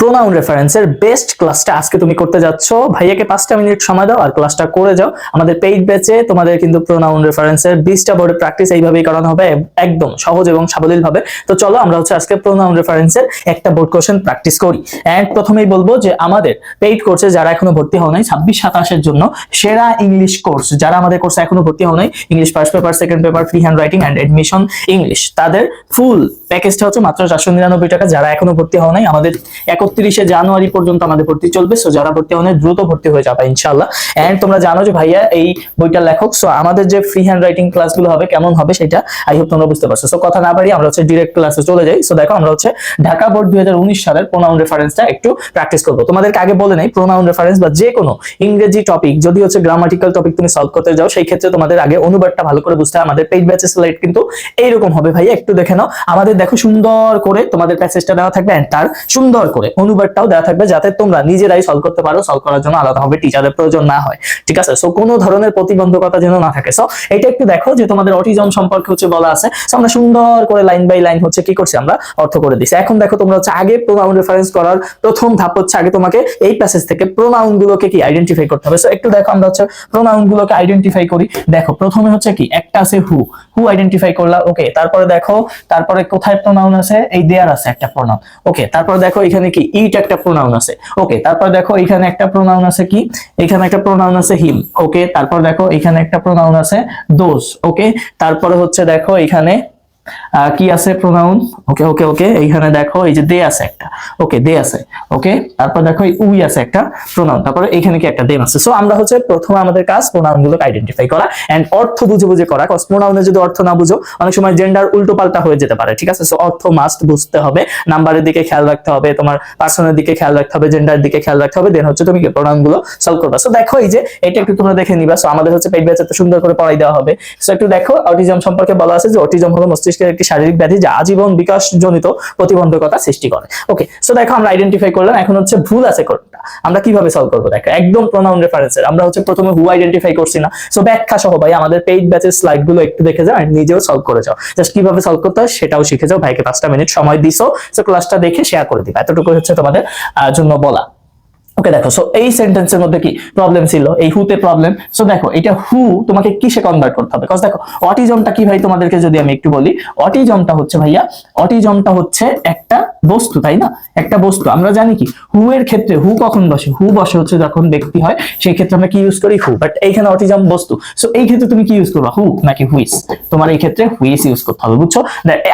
Pronoun রেফারেন্সের best ক্লাসটা আজকে তুমি করতে যাচ্ছ। ভাইয়াকে পাঁচটা মিনিট সময় দাও আর ক্লাসটা করে যাও। আমাদের পেইড ব্যাচে তোমাদের কিন্তু প্রোনাউন রেফারেন্সের বিশটা বোর্ডের প্র্যাকটিস এইভাবেই করানো হবে, একদম সহজ এবং সাবলীলভাবে। তো চলো আমরা হচ্ছে আজকে প্রোনাউন রেফারেন্সের একটা বোর্ড কোশ্চেন প্র্যাকটিস করি। এন্ড প্রথমেই বলব যে আমাদের পেইড কোর্সে যারা এখনও ভর্তি হও নাই, ছাব্বিশ সাতাশের জন্য সেরা ইংলিশ কোর্স যারা আমাদের কোর্সে এখনও ভর্তি হও নাই English first paper second paper free hand writing and admission English তাদের ফুল প্যাকেজটা হচ্ছে মাত্র চারশো নিরানব্বই টাকা। যারা এখনও ভর্তি হও নাই, আমাদের একত্রিশে জানুয়ারি পর্যন্ত আমাদের ভর্তি চলবে। সো যারা ভর্তি হও নাই, দ্রুত ভর্তি হয়ে যাবে ইনশাল্লাহ এন্ড তোমরা জানো যে ভাইয়া, এই বইটার লেখক সো আমাদের যে ফ্রি হ্যান্ড রাইটিং ক্লাসগুলো হবে, কেমন হবে সেটা আই হোপ তোমরা বুঝতে পারছ। সো কথা না বাড়িয়ে আমরা হচ্ছে ডিরেক্ট ক্লাসে চলে যাই। সো দেখো, আমরা হচ্ছে ঢাকা বোর্ড দু হাজার উনিশ সালের প্রোনাউন রেফারেন্সটা একটু প্র্যাকটিস করব। তোমাদেরকে আগে বলে নেই প্রোনাউন রেফারেন্স বা যে কোনো ইংরেজি টপিক যদি হচ্ছে গ্রামাটিক্যাল টপিক তুমি সলভ করতে যাও, সেই ক্ষেত্রে তোমাদের আগে অনুবাদটা ভালো করে বুঝতে আমাদের পেজ ব্যাচে স্লাইড কিন্তু এইরকম হবে ভাইয়া, একটু দেখে নাও। আমাদের দেখো সুন্দর করে তোমাদের প্যাসেজটা দেওয়া থাকবে and তার সুন্দর করে অনুবাদটাও দেওয়া থাকবে যাতে তোমরা নিজেরাই সলভ করতে পারো সলভ করার জন্য আলাদাভাবে টিচারের প্রয়োজন না হয়। ঠিক আছে? সো কোনো ধরনের প্রতিবন্ধকতা যেন না থাকে। সো এটা একটু দেখো যে তোমাদের অটিজম সম্পর্কে হচ্ছে বলা আছে। সো আমরা সুন্দর করে লাইন বাই লাইন হচ্ছে কি করছি আমরা? অর্থ করে দিছি। এখন দেখো তোমরা হচ্ছে আগে প্রোনাউন রেফারেন্স করার প্রথম ধাপ হচ্ছে আগে তোমাকে এই প্যাসেজ থেকে প্রোনাউন গুলোকে কি আইডেন্টিফাই করতে হবে। সো একটু দেখো আমরা হচ্ছে প্রোনাউন গুলোকে আইডেন্টিফাই করি। দেখো, প্রথমে হচ্ছে কি? একটা আছে হু হু আইডেন্টিফাই করলা? ওকে তারপরে দেখো, তারপরে কোথায় প্রোনাউন আছে, এই দেয়ার আছে একটা প্রোনাউন ওকে তারপর দেখো এখানে কি ইট একটা প্রোনাউন আছে। ওকে তারপর দেখো এখানে একটা প্রোনাউন আছে কি? এখানে একটা প্রোনাউন আছে হিম ওকে তারপর দেখো এখানে একটা প্রোনাউন আছে দোজ ওকে তারপরে হচ্ছে দেখো এখানে কি আছে প্রোনাউন ওকে ওকে ওকে এইখানে দেখো, এই যে দে আছে একটা। ওকে দে আছে। ওকে তারপর দেখো উই আছে একটা প্রোনাউন তারপরে এখানে কি একটা দেম আছে? সো আমরা হচ্ছে প্রথমে আমাদের কাজ প্রোনাউন গুলোকে আইডেন্টিফাই করা এন্ড অর্থ বুঝে বুঝে করা। কজ প্রোনাউনে যদি অর্থ না বুঝো, অনেক সময় জেন্ডার উল্টো পাল্টা হয়ে যেতে পারে, ঠিক আছে? সো অর্থ মাস্ট বুঝতে হবে নাম্বারের দিকে খেয়াল রাখতে হবে, তোমার পার্সনের দিকে খেয়াল রাখতে হবে জেন্ডার দিকে খেয়াল রাখতে হবে দেন হচ্ছে তুমি প্রোনাউনগুলো সলভ করবে। সো দেখো এই যে, এটা একটু তোমরা দেখে নিবা। সো আমাদের হচ্ছে পেট ব্যাচে সুন্দর করে পড়াই দেওয়া হবে। সো একটু দেখো অটিজম সম্পর্কে বলা আছে যে অটিজম হলো মস্তিষ্কের একটি শারীরিক ব্যাধি যা আজীবন বিকাশ জনিত প্রতিবন্ধকতা সৃষ্টি করে। ওকে সো দেখো আমরা আইডেন্টিফাই করলাম, এখন হচ্ছে ভুল আছে কোনটা আমরা কীভাবে সলভ করব? দেখো, একদম প্রোনাউন রেফারেন্সের আমরা হচ্ছে প্রথমে হু আইডেন্টিফাই করছি না। সো ব্যাখ্যা সহ ভাই, আমাদের পেইড ব্যাচের স্লাইডগুলো একটু দেখে যাও আর নিজেও সলভ করে যাও। জাস্ট কীভাবে সলভ করতে হয় সেটাও শিখে যাও। ভাইকে পাঁচটা মিনিট সময় দিছো। সো ক্লাসটা দেখে শেয়ার করে দিবা। এতটুকু হচ্ছে তোমাদের জন্য বলা। ওকে দেখো সো এই সেন্টেন্সের মধ্যে কি প্রবলেম ছিল? এই হুতে প্রবলেম সো দেখো, এটা হু তোমাকে কিসে কনভার্ট করতে হবে? কজ দেখো অটিজমটা কি ভাই তোমাদেরকে যদি আমি একটু বলি অটিজমটা হচ্ছে ভাইয়া অটিজমটা হচ্ছে একটা বস্তু, তাই না? একটা বস্তু। আমরা জানি কি হু এর ক্ষেত্রে হু কখন বসে? হু বসে হচ্ছে যখন ব্যক্তি হয়, সেই ক্ষেত্রে আমরা কি ইউজ করি? হু বাট এইখানে অটিজম বস্তু। সো এই ক্ষেত্রে তুমি কি ইউজ করবা? হু নাকি হুইস তোমার এই ক্ষেত্রে হুইস ইউজ করতে হবে, বুঝছ?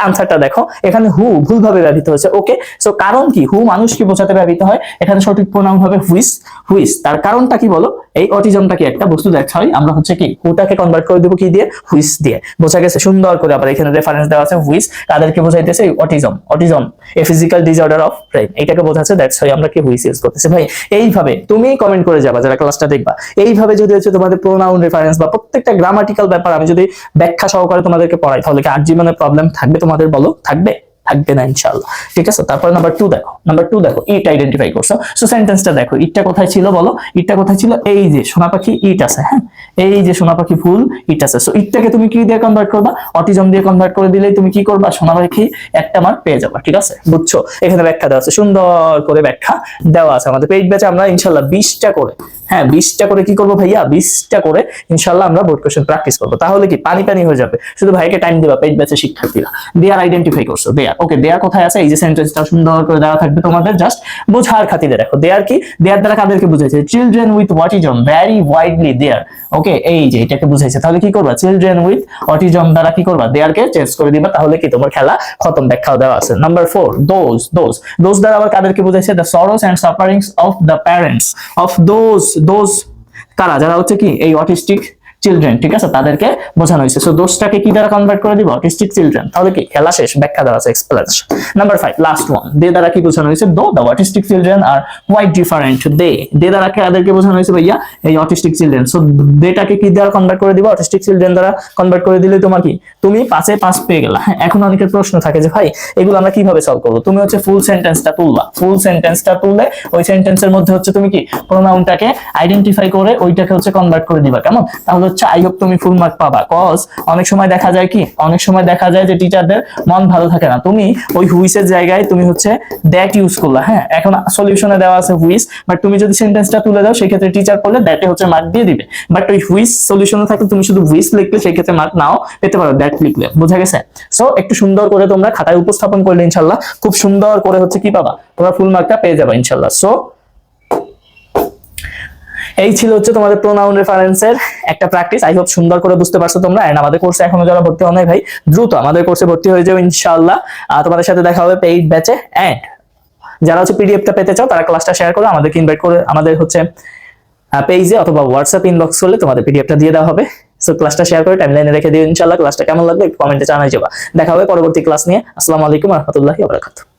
আনসারটা দেখো। এখানে হু ভুলভাবে ব্যবহৃত হয়েছে। ওকে সো কারণ কি? হু মানুষকে বোঝাতে ব্যবহৃত হয়। এখানে সঠিক প্রণাম হবে হুইস হুইস তার কারণটা কি বলো? এই অটিজমটাকে একটা বস্তু দেখা হয় আমরা হচ্ছে কি হুটাকে কনভার্ট করে দেবো কি দিয়ে? হুইস দিয়ে। বোঝা গেছে, সুন্দর করে আবার এখানে রেফারেন্স দেওয়া আছে হুইস তাদেরকে বোঝাইতেছে autism. Autism a physical disorder of brain এটাকে বোঝাচ্ছে দ্যাটস হয় আমরা কি হুইস ইউজ করতেছি। ভাই, এইভাবে তুমি কমেন্ট করে যাবা, যারা ক্লাসটা দেখবা। এইভাবে যদি হচ্ছে তোমাদের প্রোনাউন রেফারেন্স বা প্রত্যেকটা গ্রামাটিক্যাল ব্যাপার আমি যদি ব্যাখ্যা সহকারে তোমাদেরকে পড়াই, তাহলে কি আর জীবনে প্রবলেম থাকবে তোমাদের বলো? থাকবে? থাকবে না, ইনশাআল্লাহ। ঠিক আছে? তারপর নাম্বার টু দেখো। নাম্বার টু দেখো, ইট আইডেন্টিফাই করছ। সো সেন্টেন্সটা দেখো, ইটটা কোথায় ছিল বলো? ইটটা কোথায় ছিল? এই যে, সোনা পাখি, ইট আছে হ্যাঁ? এই যে সোনা পাখি ফুল ইট আছে। সো ইটটাকে তুমি কি দিয়ে কনভার্ট করবা? অটিজম দিয়ে কনভার্ট করে দিলেই তুমি কি করবা? সোনা পাখি একটা মার্ক পেয়ে যাবা, ঠিক আছে? বুঝছ? এখানে ব্যাখ্যা দেওয়া আছে। সুন্দর করে ব্যাখ্যা দেওয়া আছে আমাদের পেজ ব্যাচে আমরা ইনশাল্লাহ বিশটা করে হ্যাঁ বিশটা করে কি করব ভাইয়া? বিশটা করে ইনশাল্লাহ আমরা বোর্ড কোশ্চেন প্র্যাকটিস করব। তাহলে কি পানি পানি হয়ে যাবে। শুধু ভাইকে টাইম দিবা পেজ ব্যাচে শিক্ষার্থীরা। দেয়ার আইডেন্টিফাই করছ দেয়ার ওকে দেয়ার কোথায় আছে? এই যে সেন্টেন্সটা সুন্দর করে দেওয়া থাকবে তোমাদের জাস্ট বোঝার খাতিরে দেখো। দেয়ার কি? দেয়ার দ্বারা কাদেরকে বুঝাইছে? Children with autism very widely there okay এই যে এটাকে বুঝাইছে, তাহলে কি করবা? চিলড্রেন উইথ অটিজম দ্বারা কি করবা? দেয়ারকে চেঞ্জ করে দিবা, তাহলে কি তোমার খেলা খতম, ব্যাখ্যাও দেওয়া আছে। Number four those those those দ্বারা আবার কাদেরকে বুঝাইছে? The sorrows and sufferings of the parents of those those কারা? যারা হচ্ছে কি, এই অটিস্টিক চিলড্রেন ঠিক আছে? তাদেরকে বোঝানো হয়েছে। সো দোষটাকে কি দ্বারা কনভার্ট করে দিব? অটিস্টিক চিলড্রেন তাহলে কি? খেলা শেষ ব্যাখ্যা দেওয়া আছে explanation number five last one they দ্বারা কি বোঝানো হয়েছে? Though the autistic children are quite different they they দ্বারা কাদেরকে বোঝানো হয়েছে ভাইয়া? এই অটিস্টিক চিলড্রেন সো দেটাকে কি দ্বারা কনভার্ট করে দিব? অটিস্টিক চিলড্রেন দ্বারা কনভার্ট করে দিলে তোমার কি? তুমি পাঁচে পাঁচ পেয়ে গেলা। হ্যাঁ, এখন অনেকের প্রশ্ন থাকে যে ভাই এগুলো আমরা কীভাবে সলভ করব? তুমি হচ্ছে ফুল সেন্টেন্সটা তুলবা। ফুল সেন্টেন্সটা তুললে ওই সেন্টেন্সের মধ্যে হচ্ছে তুমি কি? প্রোনাউনটাকে আইডেন্টিফাই করে ওইটাকে হচ্ছে কনভার্ট করে দিবা। কেমন? তাহলে হচ্ছে, আই হোপ তুমি ফুল মার্ক পাবা। কজ অনেক সময় দেখা যায় কি, অনেক সময় দেখা যায় যে টিচারদের মন ভালো থাকে না। তুমি ওই হুইসের জায়গায় তুমি হচ্ছে দ্যাট ইউজ করলা হ্যাঁ? এখন সলিউশনে দেওয়া আছে হুইস বাট তুমি যদি সেন্টেন্সটা তুলে দাও সেই ক্ষেত্রে টিচার করলে দ্যাটে হচ্ছে মার্ক দিয়ে দিবে। বাট ওই হুইস সলিউশনে থাকলে তুমি শুধু হুইস লিখলে সেই ক্ষেত্রে মার্ক নাও পেতে পারো দ্যাট লিখলে। বোঝা গেছে? সো একটু সুন্দর করে তোমরা খাতায় উপস্থাপন করলে ইনশাল্লাহ খুব সুন্দর করে হচ্ছে কি পাবা? তোমরা ফুল মার্কটা পেয়ে যাবে ইনশাল্লাহ সো এই ছিল হচ্ছে তোমাদের প্রোনাউন রেফারেন্সের একটা প্র্যাকটিস আই হোপ সুন্দর করে বুঝতে পারছ তোমরা। এন্ড আমাদের কোর্সে এখনও যারা ভর্তি হন নাই ভাই, দ্রুত আমাদের কোর্সে ভর্তি হয়ে যাও ইনশাআল্লাহ। তোমাদের সাথে দেখা হবে পেইড ব্যাচে এন্ড যারা হচ্ছে পিডিএফটা পেতে চাও, তারা ক্লাসটা শেয়ার করে আমাদেরকে ইনভাইট করে আমাদের হচ্ছে পেজে অথবা হোয়াটসঅ্যাপ ইনবক্স করলে তোমাদের পিডিএফটা দিয়ে দেওয়া হবে। সো ক্লাসটা শেয়ার করে টাইমলাইনে রেখে দিও ইনশাআল্লাহ। ক্লাসটা কেমন লাগবে একটু কমেন্টে জানাই যাবা দেখা হবে পরবর্তী ক্লাস নিয়ে। আসসালামু আলাইকুম রহমতুল্লাহি ওয়া বারাকাতুহু।